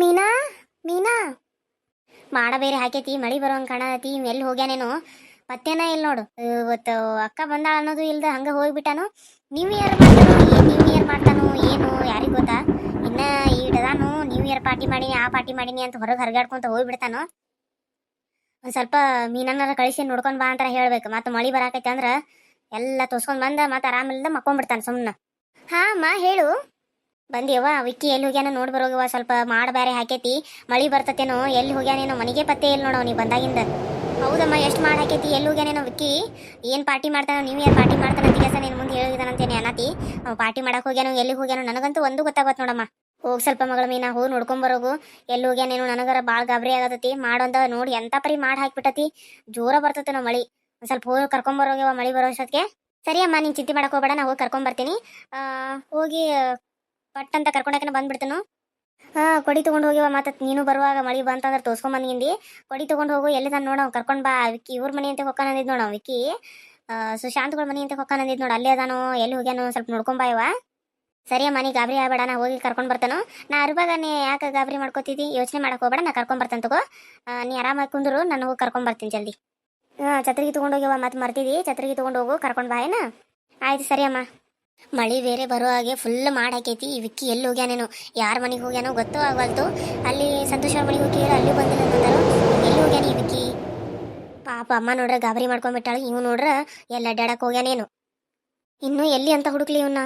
ಮೀನಾ ಮೀನಾ. ಮಾಡ ಬೇರೆ ಹಾಕೈತಿ, ಮಳಿ ಬರೋಂಗ್ ಕಾಣತಿ ಎಲ್ಲಿ ಹೋಗ್ಯಾನೇನು. ಪತ್ತೇನ ಇಲ್ಲ ನೋಡು. ಇವತ್ತು ಅಕ್ಕ ಬಂದಾಳ ಅನ್ನೋದು ಇಲ್ದ ಹಂಗ ಹೋಗ್ಬಿಟ್ಟಾನು. ನ್ಯೂ ಇಯರ್ ಏನ್ ನ್ಯೂ ಇಯರ್ ಮಾಡ್ತಾನು, ಏನು, ಯಾರಿಗೆ ಗೊತ್ತಾ? ಇನ್ನ ಈಡದಾನು ನ್ಯೂ ಇಯರ್ ಪಾರ್ಟಿ ಮಾಡೀನಿ, ಆ ಪಾರ್ಟಿ ಮಾಡೀನಿ ಅಂತ ಹೊರಗೆ ಹರಗಾಡ್ಕೊಂತ ಹೋಗ್ಬಿಡ್ತಾನು. ಒಂದ್ ಸ್ವಲ್ಪ ಮೀನನ್ನಾರ ಕಳಿಸಿ ನೋಡ್ಕೊಂಡ್ ಬಾ ಅಂತ ಹೇಳ್ಬೇಕು. ಮತ್ತೆ ಮಳಿ ಬರಾಕೈತೆ ಅಂದ್ರೆ ಎಲ್ಲ ತೋರ್ಸ್ಕೊಂಡ್ ಬಂದ ಮತ್ತೆ ಆರಾಮಿಲ್ದ ಮಕ್ಕೊಂಡ್ಬಿಡ್ತಾನ ಸುಮ್ಮನೆ ಹಾ ಅಮ್ಮ ಹೇಳು. ಬಂದಿಯವ್ವ ವಿಕ್ಕಿ ಎಲ್ಲಿ ಹೋಗ್ಯಾನ ನೋಡ್ ಬರೋಗವ ಸ್ವಲ್ಪ ಮಾಡ ಬ್ಯಾರೆ ಹಾಕೈತಿ. ಮಳಿ ಬರ್ತತೇನೋ, ಎಲ್ಲಿ ಹೋಗ್ಯಾನೇನೋ ಮನೆಗೆ ಪತ್ತೆ ಇಲ್ಲ ನೋಡವ್ ನೀ ಬಂದಾಗಿಂದ. ಹೌದಮ್ಮ, ಎಷ್ಟು ಮಾಡಿ ಹಾಕೈತಿ, ಎಲ್ಲಿ ಹೋಗ್ಯಾನೇನೋ ವಿಕ್ಕಿ. ಏನ್ ಪಾರ್ಟಿ ಮಾಡ್ತಾನ, ನೀವು ಇಯರ್ ಪಾರ್ಟಿ ಮಾಡ್ತಾನ ಅಂತ ನಿನ್ ಮುಂದೆ ಹೇಳಿದಾನಂತೇನೆ ಅನಾತಿ. ಪಾರ್ಟಿ ಮಾಡಕ್ ಹೋಗ್ಯಾನೋ, ಎಲ್ಲಿ ಹೋಗ್ಯಾನೋ ನನಗಂತೂ ಒಂದು ಗೊತ್ತಾಗತ್ ನೋಡಮ್ಮ. ಹೋಗ್ ಸ್ವಲ್ಪ ಮಗಳ ಮೀನಾ ಹೋಗಿ ನೋಡ್ಕೊಂಬರೋಗು ಎಲ್ಲಿ ಹೋಗ್ಯಾನೇನೋ ನನಗರ ಬಾಳ್ ಗಾಬರಿ ಆಗತತಿ. ಮಾಡೊಂದ ನೋಡಿ ಎಂತ ಪರಿ ಮಾಡಿ ಹಾಕ್ಬಿಟ್ಟತಿ. ಜೋರ ಬರ್ತತೇನೋ ಮಳಿ. ಒಂದ್ ಸ್ವಲ್ಪ ಹೋಗಿ ಕರ್ಕೊಂಬರೋಗ್ಯವ ಮಳಿ ಬರೋ ಸರಿ ಅಮ್ಮ ನೀನ್ ಚಿಂತೆ ಮಾಡಕ್ ಹೋಗ್ಬೇಡ, ನಾ ಹೋಗಿ ಕರ್ಕೊಂಬರ್ತೀನಿ ಹೋಗಿ ಪಟ್ ಅಂತ ಕರ್ಕೊಂಡಾಕನ ಬಂದ್ಬಿಡ್ತೇನು? ಹಾ, ಕೊಡಿ ತೊಗೊಂಡು ಹೋಗಿವ ಮತ್ತೆ ನೀನು ಬರುವಾಗ ಮಳಿ ಬಂತಂದ್ರೆ ತೋರ್ಸ್ಕೊಂಡ್ ಬಂದಿಂದಿ ಕೊಡಿ ತೊಗೊಂಡು ಹೋಗು, ಎಲ್ಲಿ ನಾನು ನೋಡ ಕರ್ಕೊಂಡ್ ಬಾ. ವಿಕ್ಕಿ, ಇವ್ರ ಮನೆ ಅಂತ ಹೊಕ್ಕ ನಂದಿದ್ ವಿಕ್ಕಿ. ಸುಶಾಂತ್ಗಳ ಮನೆ ಅಂತ ಹೊಕ್ಕ ನಂದಿದ್ ನೋಡ, ಅಲ್ಲೇ ಅದಾನೋ, ಎಲ್ಲಿ ಹೋಗ್ಯಾನೋ, ಸ್ವಲ್ಪ ನೋಡ್ಕೊಂಡ್ ಬಾ ಇವ. ಸರಿ ಅಮ್ಮ, ನೀ ಗಾಬರಿ ಆಗ್ಬೇಡ, ನಾ ಹೋಗಿ ಕರ್ಕೊಂಡು ಬರ್ತಾನು. ನಾ ಅರ್ಬಾಗ ನೀ ಯಾಕೆ ಗಾಬರಿ ಮಾಡ್ಕೋತಿದ್ದಿ ಯೋಚನೆ ಮಾಡಕ್ ಹೋಗ್ಬೇಡ, ನಾ ಕರ್ಕೊಂಡ್ ಬರ್ತಾನೆ ತಗೋ. ನೀ ಆರಾಮಾಗಿ ಕುಂದ್ರು, ನಾನು ಹೋಗಿ ಕರ್ಕೊಂಡ್ ಬರ್ತೀನಿ ಜಲ್ದಿ. ಹಾ, ಛತ್ರಿಗೆ ತಗೊಂಡ್ ಹೋಗ್ಯವ ಮತ್ತೆ ಮರ್ತಿದ್ದಿ ಛತ್ರಿಗೆ ತಗೊಂಡ್ ಹೋಗು, ಕರ್ಕೊಂಡು ಬಾ, ಏನ? ಆಯ್ತು, ಸರಿ ಅಮ್ಮ. ಮಳಿ ಬೇರೆ ಬರೋ ಹಾಗೆ ಫುಲ್ ಮಾಡಿ ಹಾಕೈತಿ. ಈ ವಿಕ್ಕಿ ಎಲ್ಲಿ ಹೋಗ್ಯಾನೇನೋ? ಯಾರ ಮನೆಗೆ ಹೋಗ್ಯಾನೋ ಗೊತ್ತೂ ಆಗಲ್ತು ಅಲ್ಲಿ ಸಂತೋಷ್ ಅವ್ರ ಮನೆಗೆ ಹೋಗಿ ಅಲ್ಲಿ ಬಂದಿಲ್ಲ ಅಂತಂದರು ಎಲ್ಲಿ ಹೋಗ್ಯಾನ ಈ ವಿಕ್ಕಿ? ಪಾಪ ಅಮ್ಮ ನೋಡ್ರೆ ಗಾಬರಿ ಮಾಡ್ಕೊಂಡ್ಬಿಟ್ಟಾಳು ಇವ್ ನೋಡ್ರ ಎಲ್ಲ ಅಡ್ಡಾಡಕ್ಕೆ ಹೋಗ್ಯಾನೇನು. ಇನ್ನು ಎಲ್ಲಿ ಅಂತ ಹುಡುಕ್ಲಿ ಇವನ್ನ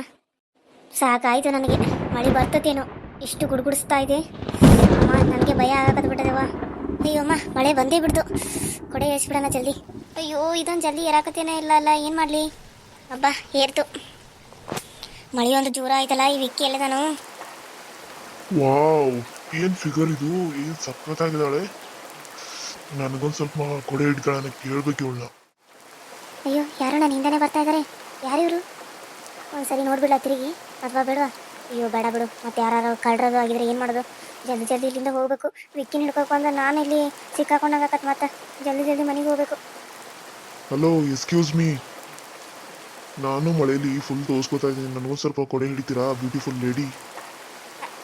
ಸಾಕಾಯ್ತು ನನಗೆ. ಮಳಿ ಬರ್ತತೇನೋ. ಇಷ್ಟು ಗುಡ್ಗುಡಿಸ್ತಾ ಇದೆ. ಅಮ್ಮ, ನನಗೆ ಭಯ ಆಗಕತ್ ಬಿಟ್ಟದೆವ ಅಯ್ಯೋ ಮಳೆ ಬಂದೇ ಬಿಡ್ತು. ಕೊಡೆ ಬಿಡೋಣ ಜಲ್ದಿ. ಅಯ್ಯೋ, ಇದೊಂದು ಜಲ್ದಿ ಇರಾಕತ್ತೇನೋ ಇಲ್ಲ ಅಲ್ಲ ಏನು ಮಾಡಲಿ? ಅಬ್ಬಾ, ಏರ್ತು. ಮಳಿ ಒಂದು ಜೋರ ಆಯ್ತಲ್ಲ ಈ ವಿಕ್ಕಿ ಎಲ್ಲದಾನು ವಾವ್ ಏನ್ ಫಿಗರ್ ಇದು? ಏನ್ ಸಖತ್ತಾಗಿದ್ದಾಳೆ ನನಗೊಂದ್ ಸ್ವಲ್ಪ ಕೊಡೆ ಹಿಡ್ಕೊಳ್ಳೋಣ ಕೇಳ್ಬೇಕು ಇವಳನ್ನ. ಅಯ್ಯೋ ಯಾರೋ ನನ್ನ ಹಿಂದೆನೇ ಬರ್ತಾ ಇದಾರೆ. ಯಾರು ಇವರು? ಒಂದ್ಸರಿ ನೋಡ್ಬಿಡ್ಲ ತಿರುಗಿ? ಅಥವಾ ಬೇಡವಾ? ಅಯ್ಯೋ ಬೇಡ ಬಿಡು. ಮತ್ತೆ ಯಾರು ಕಳ್ರದು ಆಗಿದ್ರೆ ಏನು ಮಾಡೋದು? ಜಲ್ದಿ ಜಲ್ದಿ ಇಲ್ಲಿಂದ ಹೋಗ್ಬೇಕು. ವಿಕ್ಕಿ ಹಿಡ್ಕೋಕು ಅಂದ್ರೆ ನಾನು ಇಲ್ಲಿ ಸಿಕ್ಕಾಕೊಂಡಾಗತ್ ಮತ್ತೆ ಜಲ್ದಿ ಜಲ್ದಿ ಮನೆಗೆ ಹೋಗ್ಬೇಕು. ಹಲೋ ಎಕ್ಸ್ಕ್ಯೂಸ್ ಮೀ ನಾನು ಮಳೆಯಲ್ಲಿ ಫುಲ್ ತೋರ್ಸ್ಕೊತಾ ಇದ್ದೀನಿ. ನನಗೂ ಸ್ವಲ್ಪ ಕೊಡೆ ಹಿಡಿತೀರಾ ಬ್ಯೂಟಿಫುಲ್ ಲೇಡಿ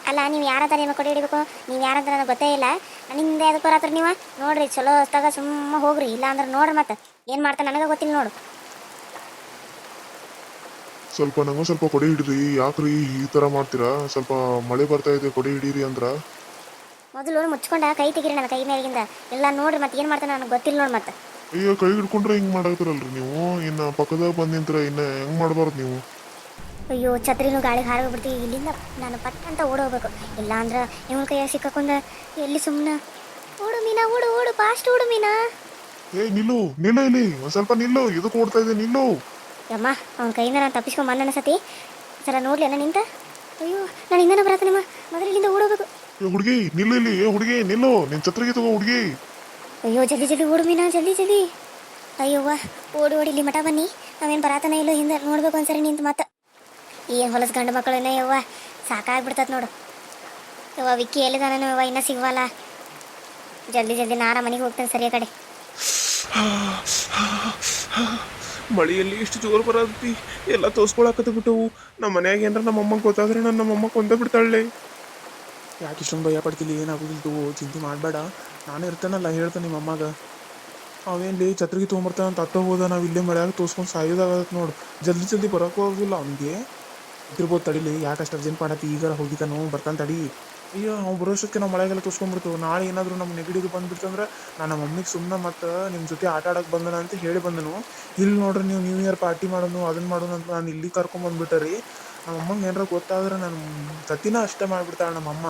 ಅಲ್ಲ ನೀವು ಯಾರದಾರ ನಿಮ್ಮ ಕೊಡಿ ಹಿಡಿಬೇಕು? ನೀವು ಯಾರಂತ ನನಗೆ ಗೊತ್ತೇ ಇಲ್ಲ. ನನ್ನಿಂದ ಅದಕ್ಕೆ ಬರತ್ರ ನೀವು? ನೋಡ್ರಿ ಚಲೋ ಹೊಸ್ದಾಗ ಸುಮ್ಮ ಹೋಗ್ರಿ. ಇಲ್ಲ ಅಂದ್ರೆ ನೋಡ್ರಿ ಮತ್ತೆ. ಏನು ಮಾಡ್ತಾ ನನಗೆ ಗೊತ್ತಿಲ್ಲ ನೋಡು. ಸ್ವಲ್ಪ ನಂಗೆ ಸ್ವಲ್ಪ ಕೊಡೆ ಹಿಡಿರಿ ಯಾಕ್ರಿ ಈ ತರ ಮಾಡ್ತೀರಾ? ಸ್ವಲ್ಪ ಮಳೆ ಬರ್ತಾ ಇದೆ ಕೊಡೆ ಹಿಡೀರಿ ಅಂದ್ರ? ಮೊದಲು ಮುಚ್ಕೊಂಡ ಕೈ ತೆಗೀರಿ ನನ್ನ ಕೈ ಮೇಲಿಂದ ಇಲ್ಲ ನೋಡ್ರಿ ಮತ್ತೆ ಏನು ಮಾಡ್ತಾನೆ ನನಗೆ ಗೊತ್ತಿಲ್ಲ ನೋಡಿ ಮತ್ತೆ. ಅಯ್ಯೋ ಕೈ ಹಿಡ್ಕೊಂಡ್ರೆ ಹಿಂಗ್ ಮಾಡಾಕ್ತಿರಲ್ರಿ ನೀವು? ಇನ್ನ ಪಕ್ಕದಾಗ ಬಂದ್ ನಿಂತ್ರ ಇನ್ನ ಹೆಂಗ್ ಮಾಡ್ಬಾರ್ದು ನೀವು? ಅಯ್ಯೋ ಛತ್ರಿನೂ ಗಾಳಿಗೆ ಹಾರೋಗ್ಬಿಡ್ತೀವಿ ಇಲ್ಲಿಂದ ನಾನು ಪಟ್ ಅಂತ ಓಡೋಗ್ಬೇಕು. ಇಲ್ಲ ನಿಮ್ಮ ಕೈಯ ಕೈಯಾಗ ಸಿಕ್ಕಾಕೊಂಡ ಎಲ್ಲಿ ಸುಮ್ಮನೆ ಓಡು ಮೀನಾ ಓಡು ಓಡು ಫಾಸ್ಟ್ ಓಡು ಮೀನಾ. ಏ ನಿಲ್ಲು ನಿಲ್ಲು ಇಲ್ಲಿ. ಒಂದ್ ಸ್ವಲ್ಪ ನಿಲ್ಲು. ಇದು ಓಡ್ತಾ ಇದೆ ನಿಲ್ಲು. ಯಮ್ಮ ಅವನ ಕೈಯಿಂದ ನಾನು ತಪ್ಪಿಸ್ಕೊಂಡ್ ಬಂದ ಅನ್ಸತಿ ಸರ ನೋಡ್ಲಿ ಅಣ್ಣ ನಿಂತ. ಅಯ್ಯೋ ನಾನು ಹಿಂದನ ಬರತ್ತೇನಮ್ಮ ಮೊದಲು ಇಲ್ಲಿಂದ ಓಡೋಗ್ಬೇಕು. ಏ ಹುಡುಗಿ ನಿಲ್ಲು ಇಲ್ಲಿ. ಏ ಹುಡುಗಿ ನಿಲ್ಲು. ನಿನ್ ಛತ್ರಿಗೆ ತಗೋ ಹುಡುಗಿ. ಅಯ್ಯೋ ಜಲ್ದಿ ಜಲ್ದಿ ಓಡು ಮೀನಾ ಜಲ್ದಿ ಜಲ್ದಿ ಅಯ್ಯೋವ್ವ ಓಡಿ ಓಡಿ, ಇಲ್ಲಿ ಮಠ ಬನ್ನಿ. ನಾವೇನು ಬರಾತನ ಇಲ್ಲೋ, ಹಿಂದೆ ನೋಡ್ಬೇಕು ಒಂದ್ಸರಿ ನಿಂತು ಮತ್ತೆ ಏನು ಹೊಲಸ್ ಗಂಡು ಮಕ್ಕಳು ಏನೋ ಯವ್ವ ಸಾಕಾಗ್ಬಿಡ್ತದ ನೋಡು. ಯವ್ವ, ವಿಕ್ಕಿ ಎಲ್ಲಿದಾನೇನೋ, ಯವ್ವ, ಇನ್ನೂ ಸಿಗ್ವಲ್ಲ. ಜಲ್ದಿ ಜಲ್ದಿ ನಾರ ಮನೆಗೆ ಹೋಗ್ತೇನೆ ಸರಿಯ ಕಡೆ. ಮಳೆಯಲ್ಲಿ ಎಷ್ಟು ಜೋರು ಬರತ್ತಿ. ಎಲ್ಲ ತೋರ್ಸ್ಕೊಳಕತ್ತ ಬಿಟ್ಟವು ನಮ್ಮ ಮನ್ಯಾಗ ಏನ್ರ ನಮ್ಮ ಅಮ್ಮ ಗೊತ್ತಾದ್ರೆ ನನ್ನ ನಮ್ಮಮ್ಮ ಕೊಂದ ಬಿಡ್ತಾಳೆ. ಯಾಕೆ ಇಷ್ಟೊಂದು ಭಯ ಪಡ್ತಿಲ್ಲ ಏನಾಗೋದಿಲ್ಲ ತಗೋ ಚಿಂತೆ ಮಾಡಬೇಡ. ನಾನು ಇರ್ತೇನಲ್ಲ, ಹೇಳ್ತೇನೆ ನಿಮ್ಮ ಅಮ್ಮಗೆ. ಅವೇನ್ಲಿ ಛತ್ರಿಗೆ ತೊಗೊಂಬರ್ತಾನೆ ಅಂತ ಅತ್ತ ಹೋದ, ನಾವು ಇಲ್ಲೇ ಮಳೆಯಾಗ ತೋರ್ಸ್ಕೊಂಡು ಸಾಯೋದಾಗತ್ತೆ ನೋಡು. ಜಲ್ದಿ ಜಲ್ದಿ ಬರೋಕ್ಕೂ ಆಗೋದಿಲ್ಲ ಅವನಿಗೆ. ಇರ್ಬೋದು ತಡಿಲಿ ಯಾಕೆ ಅಷ್ಟು ಅರ್ಜೆಂಟ್ ಮಾಡತ್ತಿ? ಈಗ ಹೋಗಿತಾನು ಬರ್ತಾನೆ ತಡಿ. ಅಯ್ಯೋ, ಅವ್ನು ಬರೋಷ್ಟಕ್ಕೆ ನಾವು ಮಳೆಗೆಲ್ಲ ತೋರ್ಸ್ಕೊಂಡ್ಬಿಡ್ತೀವಿ ನಾಳೆ ಏನಾದರೂ ನಮ್ಮ ನೆಗಡಿಗೆ ಬಂದ್ಬಿಡ್ತಂದ್ರೆ ನಾನು ನಮ್ಮ ಮಮ್ಮಿಗೆ ಸುಮ್ಮನೆ ಮತ್ತು ನಿಮ್ಮ ಜೊತೆ ಆಟ ಆಡಕ್ಕೆ ಬಂದನ ಅಂತ ಹೇಳಿ ಬಂದನು. ಇಲ್ಲಿ ನೋಡ್ರಿ ನೀವು ನ್ಯೂ ಇಯರ್ ಪಾರ್ಟಿ ಮಾಡೋನು ಅದನ್ನು ಮಾಡೋನು ಅಂತ ನಾನು ಇಲ್ಲಿ ಕರ್ಕೊಂಬಂದ್ಬಿಟ್ಟೆ ರೀ ನಮ್ಮ ಅಮ್ಮಂಗೆ ಏನಾರ ಗೊತ್ತಾದ್ರೆ ನನ್ನ ಸತಿನ ಅಷ್ಟೇ ಮಾಡಿಬಿಡ್ತಾಳೆ ನಮ್ಮ ಅಮ್ಮ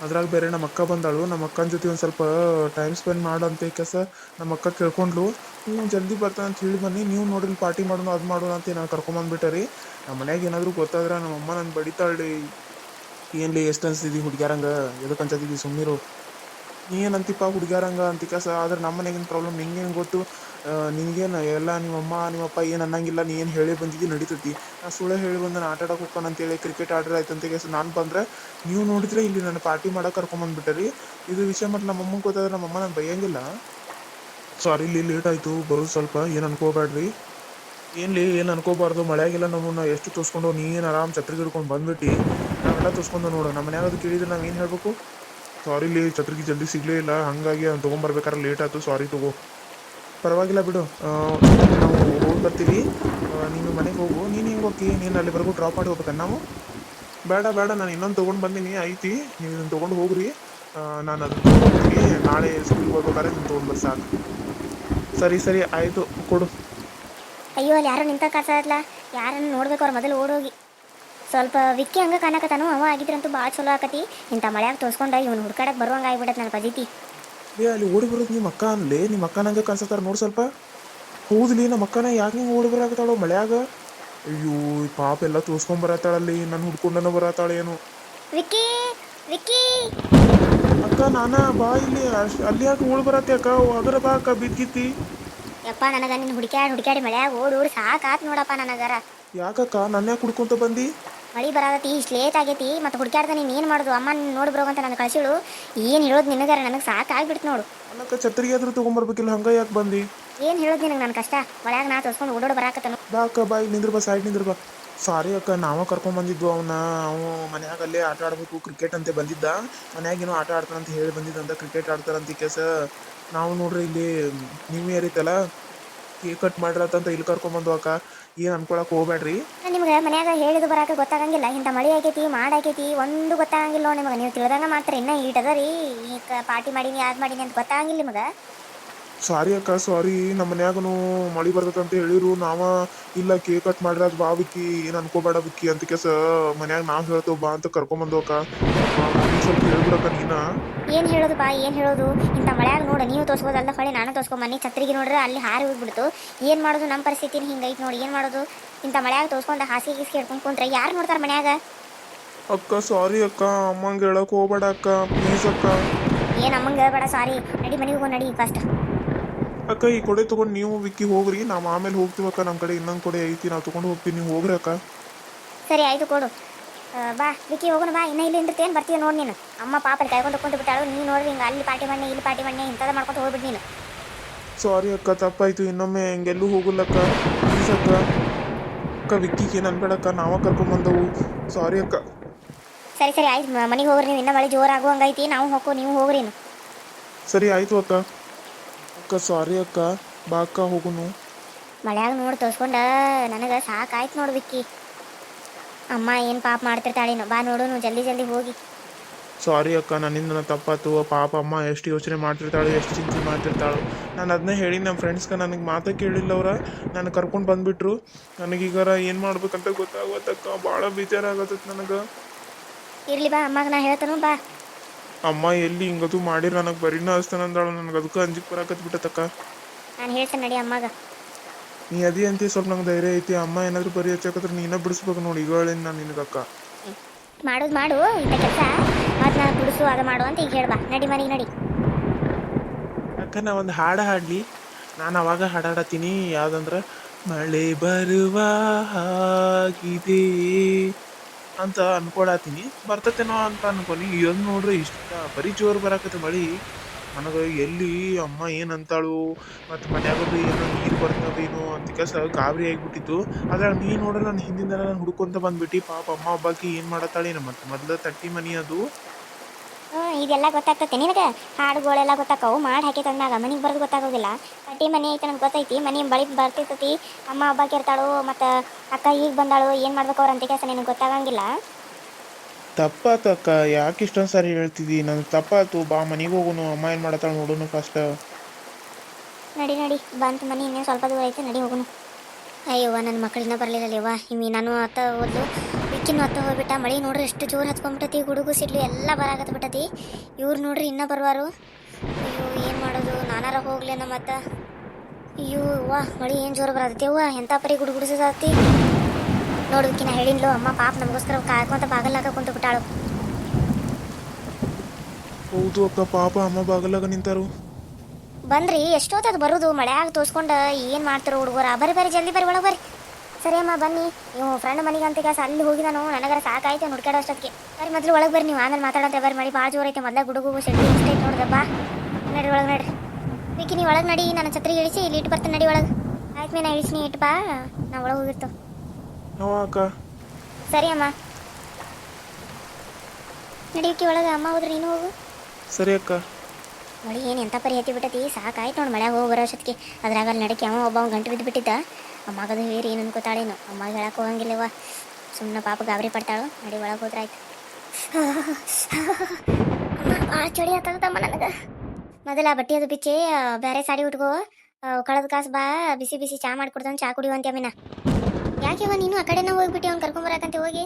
ಅದ್ರಾಗ ಬೇರೆ ನಮ್ಮ ಅಕ್ಕ ಬಂದಾಳು, ನಮ್ಮ ಅಕ್ಕನ ಜೊತೆ ಒಂದು ಸ್ವಲ್ಪ ಟೈಮ್ ಸ್ಪೆಂಡ್ ಮಾಡು ಅಂತ ಕೆಲಸ ನಮ್ಮ ಅಕ್ಕ ಕೇಳ್ಕೊಂಡ್ಲು ನೀವು ಜಲ್ದಿ ಬರ್ತಾನೆ ಅಂತ ಹೇಳಿ ಬನ್ನಿ, ನೀವು ನೋಡಿರಿ ಪಾರ್ಟಿ ಮಾಡೋಣ, ಅದು ಮಾಡೋಣ ಅಂತ ನಾನು ಕರ್ಕೊಂಬಂದ್ಬಿಟ್ಟೆ ರೀ. ನಮ್ಮ ಮನ್ಯಾಗ ಏನಾದರೂ ಗೊತ್ತಾದ್ರೆ ನಮ್ಮ ಅಮ್ಮ ನನ್ನ ಬಡಿತಾಳೆ ಏನ್ಲಿ ಎಷ್ಟು ಅನಿಸ್ತಿದ್ದಿ ಹುಡುಗ್ಯಾರಂಗೆ ಎದಕ್ಕೆ ಅನ್ಸತ್ತಿದ್ದಿ ಸುಮ್ಮನಿರು ನೀ ಏನಂತಿಪ್ಪ ಹುಡುಗ್ಯಾರಂಗ ಅಂತಿಕ ಸ, ಆದ್ರೆ ನಮ್ಮ ಮನೆಗಿನ ಪ್ರಾಬ್ಲಮ್ ನಿಂಗೇನು ಗೊತ್ತು? ನಿಂಗೇನು ಎಲ್ಲ ನಿಮ್ಮಮ್ಮ, ನಿಮ್ಮಪ್ಪ ಏನು ಅನ್ನಂಗಿಲ್ಲ, ನೀ ಏನು ಹೇಳಿ ಬಂದಿದ್ದು ನಡೀತೈತಿ. ನಾ ಸುಳ್ಳು ಹೇಳಿ ಬಂದು ನಾನು ಆಟ ಆಡಕ್ಕೆ ಹೋಗ್ತಾನೆ ಅಂತೇಳಿ ಕ್ರಿಕೆಟ್ ಆಡ್ರೆ ಆಯ್ತು ಅಂತ ನಾನು ಬಂದರೆ ನೀವು ನೋಡಿದ್ರೆ ಇಲ್ಲಿ ನನ್ನ ಪಾರ್ಟಿ ಮಾಡೋಕೆ ರೀ ಇದು ವಿಷಯ ಮತ್ತು ನಮ್ಮ ಅಮ್ಮಂಗೆ ಗೊತ್ತಾದ್ರೆ ನಮ್ಮ ಅಮ್ಮ ನಾನು ಬೈಯಂಗಿಲ್ಲ. ಸಾರಿ ಇಲ್ಲಿ ಲೇಟ್ ಆಯಿತು, ಬರೋದು ಸ್ವಲ್ಪ, ಏನು ಅನ್ಕೋಬೇಡ್ರಿ ಏನ್ಲಿ ಏನು ಅನ್ಕೋಬಾರ್ದು, ಮಳೆಯಾಗಿಲ್ಲ ನಮ್ಮನ್ನ, ಎಷ್ಟು ತೋರಿಸ್ಕೊಂಡು, ನೀನು ಆರಾಮ್ ಛತ್ರಿ ಹಿಡ್ಕೊಂಡು ಬಂದ್ಬಿಟ್ಟು. ನಾವೆಲ್ಲ ತೋರಿಸ್ಕೊಂಡು ನೋಡು, ನಮ್ಮ ಮನ್ಯಾಗ ಕೇಳಿದ್ರೆ ನಾವು ಏನು ಹೇಳ್ಬೇಕು? ಸಾರಿ ಲೇ ಛತ್ರಿಗೆ ಜಲ್ದಿ ಸಿಗ್ಲೇ ಇಲ್ಲ. ಹಂಗಾಗಿ ಅವ್ನು ತೊಗೊಂಬರ್ಬೇಕಾದ್ರೆ ಲೇಟ್ ಆಯ್ತು. ಸಾರಿ ತಗೋ. ಪರವಾಗಿಲ್ಲ ಬಿಡು. ನಾವು ಹೋಗಿ ಬರ್ತೀವಿ. ನೀನು ಮನೆಗೆ ಹೋಗು. ನೀನು ಹೆಂಗೆ ಹೋಗಿ ನೀನು ಅಲ್ಲಿವರೆಗೂ ಡ್ರಾಪ್ ಮಾಡಿ ಹೋಗ್ಬೇಕನ್ನ ನಾವು? ಬೇಡ ಬೇಡ. ನಾನು ಇನ್ನೊಂದು ತೊಗೊಂಡು ಬಂದೀನಿ. ಐತಿ. ನೀವು ಇದನ್ನು ತೊಗೊಂಡು ಹೋಗ್ರಿ. ನಾನು ಅದನ್ನು ನಾಳೆ ಸ್ಕೂಲ್ಗೆ ಹೋಗ್ಬೇಕಾದ್ರೆ ನೀನು ತೊಗೊಂಡ್ಬರ್ ಸಾಕು. ಸರಿ ಸರಿ. ಆಯಿತು. ಕೊಡು. ಅಯ್ಯೋ, ಅಲ್ಲಿ ಯಾರು ನಿಂತ ಕಾಸಲ್ಲ ಯಾರನ್ನು ನೋಡ್ಬೇಕು? ಅವ್ರು ಮೊದಲು ಓಡೋಗಿ. ಸ್ವಲ್ಪ ವಿಕ್ಕಿ ಹಂಗೆ ಕಾಣಕತ್ತಾನು ಅವ ಆಗಿದ್ರಂತೂ ಭಾಳ ಚಲೋ ಆಕತಿ. ಇಂಥ ಮಳೆಯಾಗ ತೋರಿಸ್ಕೊಂಡ ಇವನು ಹುಡ್ಕಾಡಕ್ಕೆ ಬರುವಂಗೆ ಆಗಿಬಿಡತ್ತೆ ನನ್ನ ಪಜಿತಿ. ಏ ಅಲ್ಲಿ ಓಡಿ ಬರೋದು ನಿಮ್ಮ ಅಕ್ಕ ಅನ್ಲೇ? ನಿಮ್ಮ ಅಕ್ಕ ನಂಗೆ ಕಾಣಿಸ್ತಾರ ನೋಡಿ ಸ್ವಲ್ಪ. ಹೌದ್ಲಿ ನಮ್ಮ ಅಕ್ಕನ ಯಾಕೆ ಹಿಂಗೆ ಓಡಿ ಬರಾಕತ್ತಾಳೋ ಮಳೆಯಾಗ? ಅಯ್ಯೋ ಪಾಪ ಎಲ್ಲ ತೋರ್ಸ್ಕೊಂಬರತ್ತಾಳಲ್ಲಿ ನನ್ನ ಹುಡ್ಕೊಂಡನ ಬರತ್ತಾಳೆ ಏನು ವಿಕ್ಕಿ ವಿಕ್ಕಿ. ಅಕ್ಕ ನಾನ ಬಾ ಇಲ್ಲಿ. ಅಲ್ಲಿ ಯಾಕೆ ಓಡಿ ಬರತ್ತೆ ಅಕ್ಕ? ಅದರ ಬಾ ಅಕ್ಕ ಬಿದ್ದಿತ್ತಿ ಯಪ್ಪ ನನಗ ನಿನ್ನ ಹುಡುಕ್ಯಾಡಿ ಹುಡುಕ್ಯಾಡಿ ಮಳೆಯಾಗ ಓಡಿ ಓಡಿ ಸಾಕಾತ್ ನೋಡಪ್ಪ ನನಗರ. ಯಾಕಕ್ಕ ನನ್ನ ಯಾಕೆ ಹುಡ್ಕೊಂತ ಬಂದಿ? ಮಳಿ ಬರಾದತಿ ಇಷ್ಟು ಲೇಟ್ ಆಗೈತಿ ಮತ್ತು ಹುಡುಕ್ಯಾಡ್ದ ನೀನು ಏನು ಮಾಡೋದು? ಅಮ್ಮ ನೋಡಿ ಬರೋ ಅಂತ ನನ್ನ ಕಳಿಸಿಳು. ಏನು ಹೇಳೋದು ನಿನಗಾರ? ನನಗೆ ಸಾಕಾಗ್ಬಿಡ್ತು ನೋಡು. ಅನ್ನಕ್ಕ ಛತ್ರಿಗೆ ಆದ್ರೂ ತೊಗೊಂಬರ್ಬೇಕಿಲ್ಲ ಹಂಗ ಯಾಕೆ ಬಂದಿ? ಏನು ಹೇಳೋದು ನಿನಗೆ ನನ್ನ ಕಷ್ಟ? ಒಳಗೆ ನಾ ತೋರಿಸ್ಕೊಂಡು ಓಡೋಡಿ ಬರಾಕತ್ತನು? ಬಾ ಅಕ್ಕ ಬಾ ಇಲ್ಲಿ ನಿಂದ್ರ ಬಾ ಸೈಡ್ ನಿಂದ್ರ ಬಾ ಸಾರಿ ಅಕ್ಕ ನಾವ ಕರ್ಕೊಂಡ್ ಬಂದಿದ್ವು ಅವನ ಅವ ಮನ್ಯಾಗ ಅಲ್ಲೇ ಆಟ ಆಡ್ಬೇಕು ಕ್ರಿಕೆಟ್ ಅಂತ ಬಂದಿದ್ದ. ಮನ್ಯಾಗ ಏನೋ ಆಟ ಆಡ್ತಾನಂತ ಹೇಳಿ ಬಂದಿದ್ದಂತ ಕ್ರಿಕೆಟ್ ಆಡ್ತಾರಂತ ಕೇಸ ನಾವು ನೋಡ್ರಿ ಇಲ್ಲಿ ನೀವು ಇಯರ್ ಐತಲ್ಲ ಕೇಕ್ ಕಟ್ ಮಾಡಿರತ್ತಂತ ಇಲ್ಲಿ ಕರ್ಕೊಂಬಂದು ಅಕ್ಕ. ಏನ್ ಅನ್ಕೊಳಕ್ ಹೋಗ್ಬೇಡ್ರಿ. ನಿಮ್ಗೆ ಮನ್ಯಾಗ ಹೇಳಿದು ಬರಾಕ ಗೊತ್ತಾಗಂಗಿಲ್ಲ. ಇಂಥ ಮಳಿ ಆಗೈತಿ ಮಾಡಾಕೈತಿ ಒಂದು ಗೊತ್ತಾಗಂಗಿಲ್ಲ ನಿಮಗೆ. ನೀವು ತಿಳಿದಂಗ ಮಾಡ್ತಾರೆ, ಇನ್ನ ಈಟದ ರೀ ಈಗ ಪಾರ್ಟಿ ಮಾಡೀನಿ, ಅದು ಮಾಡೀನಿ ಅಂತ ಗೊತ್ತಾಗಂಗಿಲ್ಲ ನಿಮಗೆ. ಸಾರಿ ಅಕ್ಕ ಸಾರಿ ನಮ್ಮ ಮನ್ಯಾಗನು ಮಳಿ ಬರ್ತದಂತ ಹೇಳಿರು. ನಾವ ಇಲ್ಲ ಕೇಕ್ ಕಟ್ ಮಾಡಿರೋದು ಬಾ ವಿಕ್ಕಿ. ಏನ್ ಅನ್ಕೋಬೇಡ ಬಿಕ್ಕಿ ಅಂತ ಕೇಸ ಮನ್ಯಾಗ ನಾವ್ ಹೇಳ್ತೇವ್ ಬಾ ಅಂತ ಕರ್ಕೊಂಡ್ ಬಂದ್ವು ಅಕ್ಕ. ಸ್ವಲ್ಪ ಹೇಳ್ಬಿಡಕ್ಕ ನೀನ. ಏನು ಹೇಳೋದು ಬಾ ಏನು ಹೇಳೋದು? ಇಂಥ ಮಳ್ಯಾಗ ನೋಡು ನೀವು ತೋರಿಸ್ಬೋದಲ್ಲ ಹೊಳೆ ನಾನು ತೋರ್ಸ್ಕೊಂಬನ್ನಿ ಛತ್ರಿಗೆ ನೋಡ್ರೆ ಅಲ್ಲಿ ಹಾರಿ ಹೋಗ್ಬಿಡ್ತು. ಏನು ಮಾಡೋದು ನಮ್ಮ ಪರಿಸ್ಥಿತಿ ಹಿಂಗೈತೆ ನೋಡಿ ಏನು ಮಾಡೋದು? ಇಂಥ ಮಳ್ಯಾಗ ತೋರಿಸ್ಕೊಂಡು ಹಾಸಿಗೆ ಗೀಸಿಗೆ ಹಿಡ್ಕೊಂಡು ಕುಂತ್ರೆ ಯಾರು ನೋಡ್ತಾರೆ ಮನ್ಯಾಗ? ಅಕ್ಕ ಸಾರಿ ಅಕ್ಕ. ಅಮ್ಮಂಗೆ ಹೇಳಕ್ ಹೋಗ್ಬೇಡ ಅಕ್ಕ. ಪ್ಲೀಸ್ ಅಕ್ಕ. ಏನು ಅಮ್ಮಂಗೆ ಹೇಳ್ಬೇಡ ಸಾರಿ ನಡಿ ಮನೆಗೆ ಹೋಗಿ ನಡಿ ಫಸ್ಟ್ ಅಕ್ಕ ಈ ಕೊಡೆ ತಗೊಂಡು ನೀವು ವಿಕ್ಕಿ ಹೋಗ್ರಿ. ನಾವು ಆಮೇಲೆ ಹೋಗ್ತೀವಿ ಅಕ್ಕ. ನಮ್ಮ ಕಡೆ ಇನ್ನೊಂದು ಕೊಡೆ ಐತಿ. ನಾವು ತಗೊಂಡು ಹೋಗ್ತೀವಿ. ನೀವು ಹೋಗ್ರಿ ಅಕ್ಕ. ಸರಿ ಆಯ್ತು ಕೊಡು. ಬಾ ವಿಕ್ಕಿ ಹೋಗೋಣ ಬಾ. ಇನ್ನೂ ಇಲ್ಲಿ ಏನು ಬರ್ತೀಯ ನೋಡಿ ನೀನು. ಅಮ್ಮ ಪಾಪ ಕೈಕೊಂಡು ಕೊಂಡು ಬಿಟ್ಟಾಳು. ನೀನು ನೋಡ್ರಿ ಹಿಂಗೆ ಅಲ್ಲಿ ಪಾರ್ಟಿ ಮಾಡಿ ಇಲ್ಲಿ ಪಾರ್ಟಿ ಮಾಡಿ ಇಂಥದ್ದು ಮಾಡ್ಕೊಂಡು ಹೋಗ್ಬಿಟ್ಟು ನೀನು. ಸಾರಿ ಅಕ್ಕ ತಪ್ಪಾಯ್ತು. ಇನ್ನೊಮ್ಮೆ ಹೆಂಗೆಲ್ಲೂ ಹೋಗಲ್ಲಕ್ಕ ಪ್ಲೀಸ್ ಅಕ್ಕ. ಅಕ್ಕ ವಿಕ್ಕಿಗೆ ಏನು ಅನ್ಬೇಡಕ್ಕ ನಾವ ಕರ್ಕೊಂಬಂದವು. ಸಾರಿ ಅಕ್ಕ. ಸರಿ ಸರಿ ಆಯ್ತು. ಮನೆಗೆ ಹೋಗ್ರಿ ನೀವು. ಇನ್ನೂ ಮಳೆ ಜೋರಾಗುವಂಗೈತಿ ನಾವು ಹೋಗೋ ನೀವು ಹೋಗ್ರಿ ಸರಿ ಆಯ್ತು ಅಕ್ಕ. ಅಕ್ಕ ಸಾರಿ ಅಕ್ಕ. ಬಾ ಅಕ್ಕ ಹೋಗುನು. ಮಳ್ಯಾಗ ನೋಡಿ ತೋರ್ಸ್ಕೊಂಡ ನನಗೆ ಸಾಕಾಯ್ತು ನೋಡ್ ವಿಕ್ಕಿ. ಅಮ್ಮ ಏನು ಪಾಪ ಮಾಡ್ತಿರ್ತಾಳೇನು ಬಾ ನೋಡು ಜಲ್ದಿ ಜಲ್ದಿ ಹೋಗಿ. ಸಾರಿ ಅಕ್ಕ ನನ್ನಿಂದ ನನ್ನ ತಪ್ಪಾತು ಪಾಪ ಅಮ್ಮ ಎಷ್ಟು ಯೋಚನೆ ಮಾಡ್ತಿರ್ತಾಳು ಎಷ್ಟು ಚಿಂತೆ ಮಾಡ್ತಿರ್ತಾಳು. ನಾನು ಅದನ್ನೇ ಹೇಳಿ ನಮ್ಮ ಫ್ರೆಂಡ್ಸ್ಗೆ ನನಗೆ ಮಾತು ಕೇಳಿಲ್ಲ ಅವ್ರ. ನಾನು ಕರ್ಕೊಂಡು ಬಂದ್ಬಿಟ್ರು. ನನಗೀಗಾರ ಏನು ಮಾಡ್ಬೇಕಂತ ಗೊತ್ತಾಗತ್ತಕ್ಕ ಭಾಳ ಬೇಜಾರಾಗತ್ತ ನನಗೆ. ಇರ್ಲಿ ಬಾ ಅಮ್ಮಗೆ ನಾ ಹೇಳ್ತಾನು ಬಾ. ಅಮ್ಮ ಎಲ್ಲಿ ಹಿಂಗದು ಮಾಡಿ ನನಗೆ ಬರೀನ ಹಸ್ತಾನಂದಾಳು ನನಗೆ ಅದಕ್ಕೆ ಅಂಜಿಕ್ ಬರಾಕತ್ ಬಿಟ್ಟತಕ್ಕ. ನಾನು ಹೇಳ್ತೇನೆ ನಡಿ ಅಮ್ಮಗ. ನೀ ಅದಿ ಅಂತೀಯ ಸ್ವಲ್ಪ ನಂಗೆ ಧೈರ್ಯ ಐತಿ. ಅಮ್ಮ ಏನಾದರೂ ಬರೀ ಹಚ್ಚಕತ್ರ ನೀನ ಬಿಡಿಸ್ಬೇಕು ನೋಡಿ ಈಗ ಹೇಳಿ ನಾನು ನಿನಗಕ್ಕ. ಮಾಡೋದು ಮಾಡು ಇಂಥ ಕೆಲಸ. ಮತ್ತು ನಾನು ಬಿಡಿಸು ಅದು ಮಾಡು ಅಂತ ಈಗ ಹೇಳ್ಬಾ ನಡಿ ಮನೆಗೆ ನಡಿ. ಅಕ್ಕ ನಾ ಒಂದು ಹಾಡು ಹಾಡಲಿ. ನಾನು ಅವಾಗ ಹಾಡಾಡತ್ತೀನಿ ಯಾವುದಂದ್ರೆ ಮಳೆ ಬರುವ ಹಾಗಿದೆ. ಅಂತ ಅನ್ಕೊಳತೀನಿ ಬರ್ತತೇನೋ ಅಂತ ಅನ್ಕೊನಿ. ಏನು ನೋಡ್ರಿ ಇಷ್ಟ ಬರೀ ಜೋರು ಬರಾಕತ್ತೆ ಮಳಿ. ನನಗೆ ಎಲ್ಲಿ ಅಮ್ಮ ಏನು ಅಂತಾಳು ಮತ್ತು ಮನ್ಯಾಗದು ಏನೋ ನೀರು ಏನು ಅಂತ ಕೆಲಸ ಗಾಬರಿ ಆಗಿಬಿಟ್ಟಿತ್ತು. ಅದ್ರಾಗ ನೀ ನೋಡ್ರೆ ನಾನು ಹಿಂದಿಂದ ನಾನು ಹುಡ್ಕೊಂತ ಬಂದ್ಬಿಟ್ಟು, ಪಾಪ ಅಮ್ಮ ಒಬ್ಬಾಕಿ ಏನು ಮಾಡತ್ತಾಳೇನು ಮತ್ತು. ಮೊದಲ ತಟ್ಟಿ ಮನಿ ಅದು. ಹ್ಞೂ ಇದೆಲ್ಲ ಗೊತ್ತಾಗ್ತೈತೆ ನಿನಗೆ ಹಾಡುಗಳೆಲ್ಲ ಗೊತ್ತಾಕವು ಮಾಡಿ ಹಾಕಿ ತಂದಾಗ ಮನೆಗೆ ಬರೋದು ಗೊತ್ತಾಗೋದಿಲ್ಲ. ಕಟ್ಟಿ ಮನೆ ಐತೆ ನನಗೆ ಗೊತ್ತೈತಿ. ಮನೆ ಬಳಿ ಬರ್ತಿರ್ತೈತಿ. ಅಮ್ಮ ಹಬ್ಬಕ್ಕೆ ಇರ್ತಾಳು ಮತ್ತು ಅಕ್ಕ ಈಗ ಬಂದಾಳು ಏನು ಮಾಡ್ಬೇಕು ಅವ್ರಂತ ಕೆಲಸ ನಿನಗೆ ಗೊತ್ತಾಗಂಗಿಲ್ಲ. ತಪ್ಪಾತಕ್ಕ ಯಾಕೆ ಇಷ್ಟೊಂದು ಸಾರಿ ಹೇಳ್ತಿದ್ದಿ ನನಗೆ ತಪ್ಪಾತು. ಬಾ ಮನೆಗೆ ಹೋಗೋನು ಅಮ್ಮ ಏನು ಮಾಡತ್ತಾಳು ನೋಡೋನು ಫಸ್ಟ್ ನಡಿ ನಡಿ. ಬಂತು ಮನೆ ಇನ್ನೇನು ಸ್ವಲ್ಪ ದೂರ ಐತೆ. ನಡಿ ಹೋಗುನು. ಅಯ್ಯವ್ವ ನನ್ನ ಮಕ್ಕಳಿಂದ ಅವ್ವ ಇಮ್ಮಿ ನಾನು ಆತ ಓದ್ಲು ವಿಕ್ಕಿನೂ ಅತ್ತ ಹೋಗ್ಬಿಟ್ಟ ಮಳೆ ನೋಡ್ರಿ ಎಷ್ಟು ಜೋರು ಹತ್ಕೊಂಡ್ಬಿಟ್ಟತಿ ಗುಡುಗು ಸಿಡ್ಲು ಎಲ್ಲ ಬರಾಕತ್ ಬಿಟ್ಟತಿ ಇವ್ರು ನೋಡ್ರಿ ಇನ್ನೂ ಬರುವಾರು. ಅಯ್ಯೋ ಏನು ಮಾಡೋದು? ನಾನಾರ ಹೋಗ್ಲೇನ ಮತ್ತೆ? ಅಯ್ಯೋ ವಾ ಮಳೆ ಏನು ಜೋರು ಬರತ್ತೆ ಅವ್ವ? ಎಂಥ ಪರಿ ಗುಡುಗುಡಿಸತಿ ಗುಡಿಸತಿ ನಾ ಹೇಳಿದ್ಲು ಅಮ್ಮ ಪಾಪ ನಮಗೋಸ್ಕರ ಕಾಯ್ಕೊಂತ ಬಾಗಲಾಗ ಕುಂತು ಬಿಟ್ಟಾಳು ಹೌದು ಅಕ್ಕ ಪಾಪ ಅಮ್ಮ ಬಾಗಲಾಗ ನಿಂತಾರು. ಬಂದ್ರಿ ಎಷ್ಟೊತ್ತದು ಬರೋದು? ಆಗ ತೋರ್ಸ್ಕೊಂಡು ಏನು ಮಾಡ್ತಾರೋ ಹುಡುಗರ? ಬರ್ರಿ ಬರ್ರಿ ಜಲ್ದಿ ಬರ್ರಿ ಒಳಗೆ ಬರ್ರಿ. ಸರಿ ಅಮ್ಮ ಬನ್ನಿ. ನೀವು ಫ್ರೆಂಡ್ ಮನೆಗೆ ಅಂತ ಕೆಲಸ ಅಲ್ಲಿ ಹೋಗಿ ನಾನು ನನಗರ ಸಾಕಾಯ್ತು ಹುಡ್ಕಾಡೋ ಅಷ್ಟೊತ್ತಿಗೆ. ಬರ್ರಿ ಮೊದಲು ಒಳಗೆ ಬರ್ರಿ ನೀವು. ಆಮೇಲೆ ಮಾತಾಡಂತೆ ಬರ್ರಿ ಮಳಿ ಭಾಳ ಜೋರೈತೆ ಮೊದಲ ಗುಡುಗು ಸೆಡ್ಡಿ ನೋಡ್ದಪ್ಪ ನೋಡ್ದೆ ಬಾ ನಡ್ರಿ ಒಳಗೆ ನಡ್ರಿ ಬೇಕಿ ನೀವು ಒಳಗೆ ನಡಿ. ನನ್ನ ಛತ್ರಿ ಇಳಿಸಿ ಇಲ್ಲಿ ಇಟ್ಟು ಬರ್ತೀನಿ. ನಡಿ ಒಳಗೆ. ಆಯ್ತು ನಾನು ನಾ ಇಳಿಸಿ ಇಟ್ಟು ಬಾ. ನಾ ಒಳಗೆ ಹೋಗಿರ್ತು ಯಾವ ಅಕ್ಕ. ಸರಿ ಅಮ್ಮ. ನಡಿ ವಿಕಿ ಒಳಗೆ. ಅಮ್ಮ ಹೋದ್ರೆ ನೀನು ಹೋಗು. ಸರಿ ಅಕ್ಕ. ಮಳಿ ಏನು ಎಂಥ ಪರಿ ಹತ್ತಿ ಬಿಟ್ಟತಿ. ಸಾಕಾಯ್ತು ನೋಡಿ ಮಳೆ ಹೋಗಿ ಬರೋ ಅಷ್ಟೊತ್ತಿಗೆ. ಅದ್ರಾಗ ಅಲ್ಲಿ ನಡಕ್ಕೆ ಅವ ಒಬ್ಬ ಗಂಟು ಬಿದ್ದು ಬಿಟ್ಟಿದ್ದ. ಅಮ್ಮಗದು ಹೇರಿ ಏನು ಅನ್ಕೋತಾಳೇನು ಅಮ್ಮಗೆ ಹೇಳಕ್ಕೆ ಹೋಗಂಗಿಲ್ಲವ ಸುಮ್ಮನೆ ಪಾಪ ಗಾಬರಿ ಪಡ್ತಾಳು. ನಡಿ ಒಳಗೆ ಹೋದ್ರಾಯ್ತು ಭಾಳ ಚಳಿ ಆತದಮ್ಮ ನನಗೆ. ಮೊದಲ ಬಟ್ಟೆ ಅದು ಬಿಚ್ಚಿ ಬೇರೆ ಸಾಡಿ ಉಟ್ಕೋ. ಕಳೆದ ಕಾಸು ಬಾ, ಬಿಸಿ ಬಿಸಿ ಚಾ ಮಾಡ್ಕೊಡ್ತಾನೆ ಚಾ ಕುಡಿಯುವಂತೆ ಅಮ್ಮಿನ. ಯಾಕೆವ ನೀನು ಆ ಕಡೆನ ಹೋಗ್ಬಿಟ್ಟು ಅವ್ನು ಕರ್ಕೊಂಬರಕಂತ ಹೋಗಿ?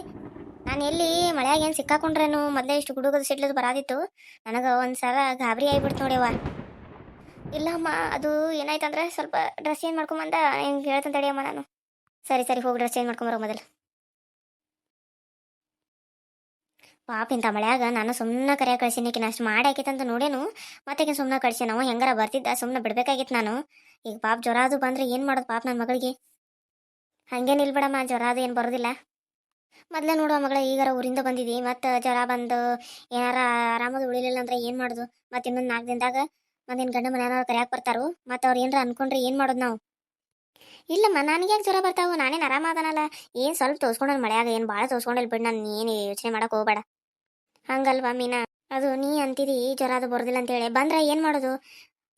ನಾನು ಎಲ್ಲಿ ಮಳೆಯಾಗ ಏನು ಸಿಕ್ಕಾಕೊಂಡ್ರೇನು, ಮೊದಲೇ ಇಷ್ಟು ಗುಡುಗದು ಸಿಡ್ಲದು ಬರಾದಿತ್ತು. ನನಗೆ ಒಂದು ಸಲ ಗಾಬರಿ ಆಗಿಬಿಡ್ತು ನೋಡ್ಯವ್ವ ಇಲ್ಲಮ್ಮ, ಅದು ಏನಾಯ್ತಂದ್ರೆ ಸ್ವಲ್ಪ ಡ್ರೆಸ್ ಚೇಂಜ್ ಮಾಡ್ಕೊಂಬಂದ ಹೆಂಗೆ ಹೇಳ್ತಂತ ತಡಿಯಮ್ಮ ನಾನು. ಸರಿ ಸರಿ, ಹೋಗಿ ಡ್ರೆಸ್ ಚೇಂಜ್ ಮಾಡ್ಕೊಂಬರೋ ಮೊದಲು. ಪಾಪ ಇಂಥ ಮಳೆಯಾಗ ನಾನು ಸುಮ್ಮನೆ ಕರೆಯ ಕಳ್ಸಿನಿಕಿನ ಅಷ್ಟು ಮಾಡಾಕಿತ್ತಂತ ನೋಡೇನು. ಮತ್ತೆ ಸುಮ್ಮನೆ ಕಳ್ಸಿ, ನಾವು ಹೆಂಗಾರ ಬರ್ತಿದ್ದ ಸುಮ್ಮನೆ ಬಿಡ್ಬೇಕಾಗಿತ್ತು ನಾನು. ಈಗ ಪಾಪ ಜ್ವರ ಅದು ಬಂದ್ರೆ ಏನು ಮಾಡೋದು ಪಾಪ ನನ್ನ ಮಗಳಿಗೆ? ಹಂಗೇನು ಇಲ್ಬಿಡಮ್ಮ ಜ್ವರ ಅದು ಏನು ಬರೋದಿಲ್ಲ. ಮೊದಲೇ ನೋಡುವ ಮಗಳ, ಈಗಾರ ಊರಿಂದ ಬಂದಿದ್ದೀವಿ ಮತ್ತು ಜ್ವರ ಬಂದು ಏನಾರ ಆರಾಮಾಗಿ ಉಳಿಲಿಲ್ಲ ಅಂದ್ರೆ ಏನು ಮಾಡೋದು? ಮತ್ತೆ ಇನ್ನೊಂದು ನಾಲ್ಕು ದಿನದಾಗ ಒಂದಿನ ಗಂಡ ಮನೆಯವ್ರು ಕರೆಯಕ್ಕೆ ಬರ್ತಾರು, ಮತ್ತೆ ಅವ್ರು ಏನಾರ ಅನ್ಕೊಂಡ್ರೆ ಏನು ಮಾಡೋದು ನಾವು? ಇಲ್ಲಮ್ಮ, ನನಗೆ ಯಾಕೆ ಜ್ವರ ಬರ್ತಾವು? ನಾನೇನು ಆರಾಮಾದನಲ್ಲ ಏನು ಸ್ವಲ್ಪ ತೋರಿಸ್ಕೊಂಡು ಮಳೆಯಾಗ, ಏನು ಭಾಳ ತೋರಿಸ್ಕೊಂಡಿಲ್ಲ ಬಿಡು, ನಾನು ಏನು ಯೋಚನೆ ಮಾಡಕ್ಕೆ ಹೋಗಬೇಡ. ಹಂಗಲ್ವಾ ಮೀನಾ? ಅದು ನೀ ಅಂತಿದಿ, ಜ್ವರ ಅದು ಬರೋದಿಲ್ಲ ಅಂತೇಳಿ. ಬಂದ್ರೆ ಏನು ಮಾಡೋದು?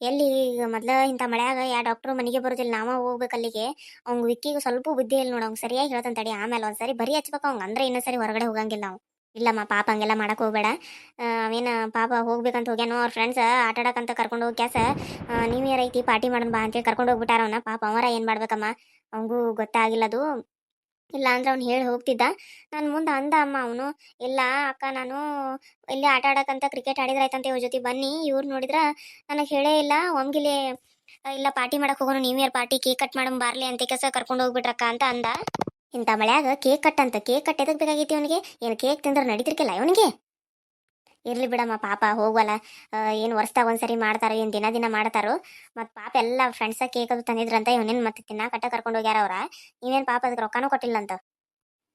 ಎಲ್ಲಿ ಈಗ ಮೊದ್ಲ ಇಂಥ ಮಳೆಯಾಗ ಯಾ ಡಾಕ್ಟ್ರು ಮನೆಗೆ ಬರೋದಿಲ್ಲ, ನಾವ ಹೋಗ್ಬೇಕು ಅಲ್ಲಿಗೆ. ಅವ್ಗೆ ವಿಕ್ಕಿಗೆ ಸ್ವಲ್ಪ ಬುದ್ಧಿ ಇಲ್ಲ ನೋಡಿ ಅವ್ನು ಸರಿಯಾಗಿ ಹೇಳ್ತಾನೆ ಆಮೇಲೆ ಒಂದ್ಸರಿ ಬರೀ ಹಚ್ಬೇಕು ಅವ್ಗೆ, ಅಂದ್ರೆ ಇನ್ನೊಂದ್ಸರಿ ಹೊರಗಡೆ ಹೋಗಂಗಿಲ್ಲ ನಾವು. ಇಲ್ಲಮ್ಮ, ಪಾಪ ಹಂಗೆಲ್ಲ ಮಾಡಕ್ಕೆ ಹೋಗ್ಬೇಡ. ಅವೇನು ಪಾಪ ಹೋಗ್ಬೇಕಂತ ಹೋಗ್ಯಾನೋ ಅವ್ರ ಫ್ರೆಂಡ್ಸ್ ಆಟಾಡಕ್ಕಂತ ಕರ್ಕೊಂಡು ಹೋಗಿ ಕ್ಯಾಸ. ನೀವು ಇಯರ್ ಐತಿ, ಪಾರ್ಟಿ ಮಾಡೋಣ ಬಾ ಅಂತೇಳಿ ಕರ್ಕೊಂಡು ಹೋಗ್ಬಿಟ್ಟಾರ ಅವನ. ಪಾಪ ಅವರ ಏನು ಮಾಡ್ಬೇಕಮ್ಮ? ಗೊತ್ತಾಗಿಲ್ಲ ಅದು ಇಲ್ಲ ಅಂದ್ರೆ ಅವ್ನು ಹೇಳಿ ಹೋಗ್ತಿದ್ದ. ನಾನು ಮುಂದೆ ಅಂದ ಅಮ್ಮ ಅವನು, ಇಲ್ಲ ಅಕ್ಕ ನಾನು ಇಲ್ಲಿ ಆಟ ಆಡಕ್ಕಂತ ಕ್ರಿಕೆಟ್ ಆಡಿದ್ರೆ ಆಯ್ತಂತ ಇವ್ರ ಜೊತೆ ಬನ್ನಿ. ಇವ್ರು ನೋಡಿದ್ರ ನನಗೆ ಹೇಳೇ ಇಲ್ಲ. ಒಮ್ಗಿಲೆ ಇಲ್ಲ ಪಾರ್ಟಿ ಮಾಡಕ್ಕೆ ಹೋಗೋಣ new year party cake cut ಮಾಡೋಣ ಬಾರ್ಲಿ ಅಂತ ಕೆಸ ಕರ್ಕೊಂಡು ಹೋಗ್ಬಿಟ್ರಕ್ಕ ಅಂತ ಅಂದ. ಇಂಥ ಮಳ್ಯಾಗ ಕೇಕ್ ಕಟ್ ಅಂತ ಕೇಕ್ ಕಟ್ ಎದಕ್ ಬೇಕಾಗೈತಿ ಅವನಿಗೆ? ಏನು ಕೇಕ್ ತಿಂದ್ರೆ ನಡೀತಿರ್ಕಿಲ್ಲ ಅವನಿಗೆ ಇರ್ಲಿ ಬಿಡಮ್ಮ ಪಾಪ ಹೋಗಲ್ಲ ಏನು ವರ್ಷದಾಗ ಒಂದ್ಸರಿ ಮಾಡ್ತಾರೋ, ಏನು ದಿನ ದಿನ ಮಾಡ್ತಾರೋ. ಮತ್ತು ಪಾಪ ಎಲ್ಲ ಫ್ರೆಂಡ್ಸ ಕೇಕ್ ಅದು ತಂದಿದ್ರಂತ ಇವನೇನು ಮತ್ತೆ ತಿನ್ನಾಕಟ್ಟ ಕರ್ಕೊಂಡು ಹೋಗ್ಯಾರ ಅವ್ರ. ನೀವೇನು ಪಾಪ ಅದಕ್ಕೆ ರೊಕ್ಕನೂ ಕೊಟ್ಟಿಲ್ಲ ಅಂತ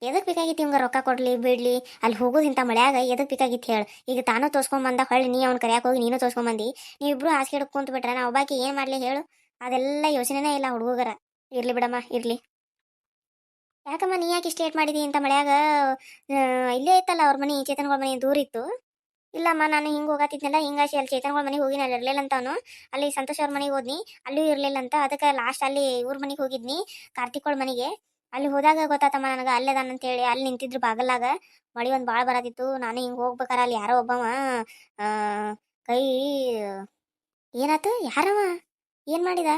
ಎದಕ್ಕೆ ಬೇಕಾಗಿತ್ತು ಇವಂಗ ರೊಕ್ಕ ಕೊಡ್ಲಿ, ಬಿಡ್ಲಿ? ಅಲ್ಲಿ ಹೋಗೋದು ಇಂಥ ಮಳೆಯಾಗ ಎದಕ್ಕೆ ಬೇಕಾಗಿತ್ತು ಹೇಳು. ಈಗ ತಾನು ತೋರ್ಸ್ಕೊಂಬಂದ ಹೊಳ್ಳಿ ನೀ ಅವ್ನ ಕರ್ಯಾಕ ಹೋಗಿ ನೀನು ತೋರ್ಸ್ಕೊಂಬಂದಿ ನೀವಿಬ್ರು ಹಾಸಿಗೆ ಹಿಡ್ಕೊಂತ ಕುಂತು ಬಿಟ್ರೆ ನಾ ಒಬ್ಬಾಕಿ ಏನು ಮಾಡ್ಲಿ ಹೇಳು. ಅದೆಲ್ಲ ಯೋಚನೆನೇ ಇಲ್ಲ ಹುಡುಗರ ಇರ್ಲಿ ಬಿಡಮ್ಮ, ಇರ್ಲಿ. ಯಾಕಮ್ಮ ನೀ ಯಾಕೆ ಸ್ಟೇಟ್ ಮಾಡಿದಿ ಅಂತ ಮಳೆಯಾಗ? ಇಲ್ಲೇ ಇತ್ತಲ್ಲ ಅವ್ರ ಮನೆ, ಚೇತನ್ಗಳ ಮನೆ ದೂರ ಇತ್ತು. ಇಲ್ಲಮ್ಮ, ನಾನು ಹಿಂಗೆ ಹೋಗತ್ತಿದ್ನಲ್ಲ ಹಿಂಗಾಶಿ ಅಲ್ಲಿ ಚೇತನ್ಗಳ ಮನೆಗೆ ಹೋಗಿ ನಾನು ಇರಲಿಲ್ಲ ಅಂತ ಅವನು. ಅಲ್ಲಿ ಸಂತೋಷ ಅವ್ರ ಮನೆಗೆ ಹೋದ್ನಿ, ಅಲ್ಲೂ ಇರಲಿಲ್ಲ ಅಂತ. ಅದಕ್ಕೆ ಲಾಸ್ಟ್ ಅಲ್ಲಿ ಇವ್ರ ಮನೆಗೆ ಹೋಗಿದ್ನಿ, ಕಾರ್ತಿಕ್ ಅವ್ರ ಮನೆಗೆ. ಅಲ್ಲಿ ಹೋದಾಗ ಗೊತ್ತಾತಮ್ಮ ನನಗೆ, ಅಲ್ಲೇ ಅದಾನ ಅಂತೇಳಿ ಅಲ್ಲಿ ನಿಂತಿದ್ರು ಬಾಗಲಾಗ ಮಳಿ ಒಂದು ಭಾಳ ಬರತ್ತಿತ್ತು ನಾನು ಹಿಂಗೆ ಹೋಗ್ಬೇಕಾರ, ಅಲ್ಲಿ ಯಾರೋ ಒಬ್ಬವ. ಕೈ, ಏನಾತು? ಯಾರವ? ಏನು ಮಾಡಿದ?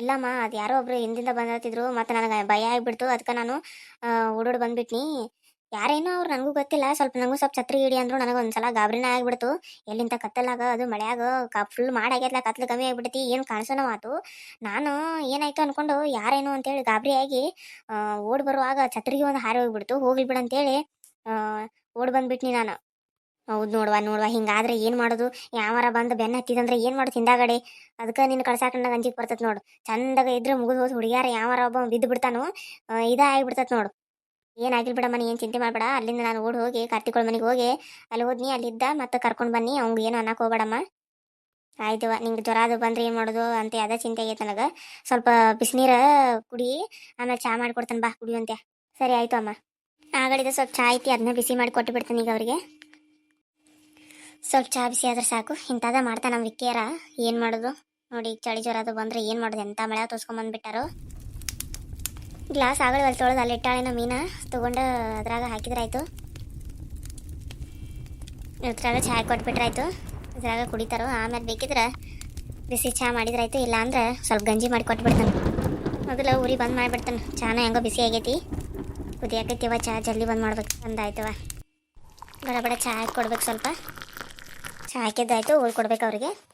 ಇಲ್ಲಮ್ಮ, ಅದು ಯಾರೋ ಒಬ್ರು ಹಿಂದಿಂದ ಬಂದಿದ್ರು ಮತ್ತು ನನಗೆ ಭಯ ಆಗಿಬಿಡ್ತು ಅದಕ್ಕೆ ನಾನು ಓಡೋಡಿ ಬಂದ್ಬಿಟ್ನಿ. ಯಾರೇನೋ ಅವ್ರು ನನಗೂ ಗೊತ್ತಿಲ್ಲ, ಸ್ವಲ್ಪ ನನಗೂ ಸ್ವಲ್ಪ ಛತ್ರಿ ಹಿಡಿ ಅಂದ್ರು ನನಗೆ ಒಂದ್ಸಲ ಗಾಬರಿನ ಆಗ್ಬಿಡ್ತು. ಎಲ್ಲಿಂದ ಕತ್ತಲಾಗ, ಅದು ಮಳೆಯಾಗ, ಕ ಫುಲ್ ಮಾಡಾಗ್ಯತ್ಲ, ಕತ್ಲು ಕಮ್ಮಿ ಆಗ್ಬಿಡ್ತಿ ಏನು ಕಾಣಿಸೋನ ಮಾತು. ನಾನು ಏನಾಯ್ತು ಅನ್ಕೊಂಡು, ಯಾರೇನು ಅಂತೇಳಿ ಗಾಬರಿ ಆಗಿ ಓಡ್ ಬರುವಾಗ ಛತ್ರಿಗೆ ಒಂದು ಹಾರಿ ಹೋಗ್ಬಿಡ್ತು. ಹೋಗ್ಲಿ ಬಿಡು ಅಂತೇಳಿ ಓಡ್ ಬಂದ್ಬಿಟ್ನಿ ನಾನು. ಹೌದು ನೋಡುವ ನೋಡುವ ಹಿಂಗಾದ್ರೆ ಏನು ಮಾಡೋದು? ಯಾವಾರ ಬಂದು ಬೆನ್ನ ಹತ್ತಿದಂದ್ರೆ ಏನು ಮಾಡೋದು ಹಿಂದಾಗಡೆ ಅದಕ್ಕೆ ನಿನ್ನ ಕಳ್ಸಾಕ ನನಗೆ ಅಂಜಿಕ್ ಬರ್ತೈತೆ ನೋಡು. ಚಂದಾಗ ಇದ್ರೆ ಮುಗಿದು ಹೋದ್ ಹುಡುಗಿಯಾರ ಯಾವಾರ ಒಬ್ಬ ಬಿದ್ದು ಬಿಡ್ತಾನು ಆ, ಇದ ಆಗ್ಬಿಡ್ತೈತೆ ನೋಡು. ಏನಾಗಿಲ್ಲ ಬಿಡಮ್ಮ ನೀ ಏನು ಚಿಂತೆ ಮಾಡಬೇಡ. ಅಲ್ಲಿಂದ ನಾನು ಓಡಿ ಹೋಗಿ ಕಾರ್ತಿಕೋಳ ಮನೆಗೆ ಹೋಗಿ ಅಲ್ಲಿ ಹೋದ್ನಿ ಅಲ್ಲಿದ್ದ ಮತ್ತೆ ಕರ್ಕೊಂಡು ಬನ್ನಿ ಅವ್ಗೆ ಏನು ಅನ್ನಕ್ಕೆ ಹೋಗ್ಬೇಡಮ್ಮ. ಆಯ್ತವ ನಿಂಗೆ ಜ್ವರ ಅದು ಬಂದ್ರೆ ಏನು ಮಾಡೋದು ಅಂತ ಅದೇ ಚಿಂತೆ ಆಗೈತೆ ನನಗೆ. ಸ್ವಲ್ಪ ಬಿಸಿನೀರ ಕುಡಿ ಆಮೇಲೆ ಚಾ ಮಾಡಿಕೊಡ್ತಾನೆ ಬಾ ಕುಡಿಯುವಂತೆ. ಸರಿ ಆಯ್ತು ಅಮ್ಮ. ಆಗಡಿದ ಸ್ವಲ್ಪ ಚಾ ಐತಿ ಅದನ್ನ ಬಿಸಿ ಮಾಡಿ ಕೊಟ್ಟು ಬಿಡ್ತೀನಿ ಈಗ ಅವರಿಗೆ. ಸ್ವಲ್ಪ ಚಾ ಬಿಸಿ ಆದ್ರೆ ಸಾಕು. ಇಂಥದ ಮಾಡ್ತಾ ನಮ್ಮ ವಿಕ್ಕಿಯರ ಏನು ಮಾಡೋದು? ನೋಡಿ, ಚಳಿ ಜ್ವರ ಅದು ಬಂದ್ರೆ ಏನು ಮಾಡೋದು? ಎಂಥ ಮಳೆ ತೋರ್ಸ್ಕೊಂಬಂದ್ಬಿಟ್ಟಾರು ಗ್ಲಾಸ್ ಆಗಲ್ ಅಲ್ಲಿ ತೊಳೆದು ಅಲ್ಲಿ ಇಟ್ಟಾಳೇನೋ ಮೀನ. ತೊಗೊಂಡು ಅದ್ರಾಗ ಹಾಕಿದ್ರಾಯ್ತು. ಇದ್ರಾಗ ಚಹಾ ಕೊಟ್ಬಿಟ್ರಾಯ್ತು. ಇದ್ರಾಗ ಕುಡಿತಾರೋ? ಆಮೇಲೆ ಬೇಕಿದ್ರೆ ಬಿಸಿ ಚಹಾ ಮಾಡಿದ್ರಾಯ್ತು. ಇಲ್ಲ ಅಂದ್ರೆ ಸ್ವಲ್ಪ ಗಂಜಿ ಮಾಡಿ ಕೊಟ್ಬಿಡ್ತಾನೆ. ಮೊದಲು ಉರಿ ಬಂದ್ ಮಾಡಿಬಿಡ್ತಾನೆ. ಚಹಾನ ಹೆಂಗೋ ಬಿಸಿ ಆಗೈತಿ. ಕುದಿಯಾಕೈತಿವ ಚಹಾ ಜಲ್ದಿ ಬಂದ್ ಮಾಡ್ಬೇಕು. ಬಂದಾಯ್ತವ ಬಡ ಬಡ ಚಹಾ ಕೊಡ್ಬೇಕು ಸ್ವಲ್ಪ. ಹಾಕಿದ್ದಾಯ್ತು ಉಳ್ಕೊಡ್ಬೇಕು ಅವ್ರಿಗೆ.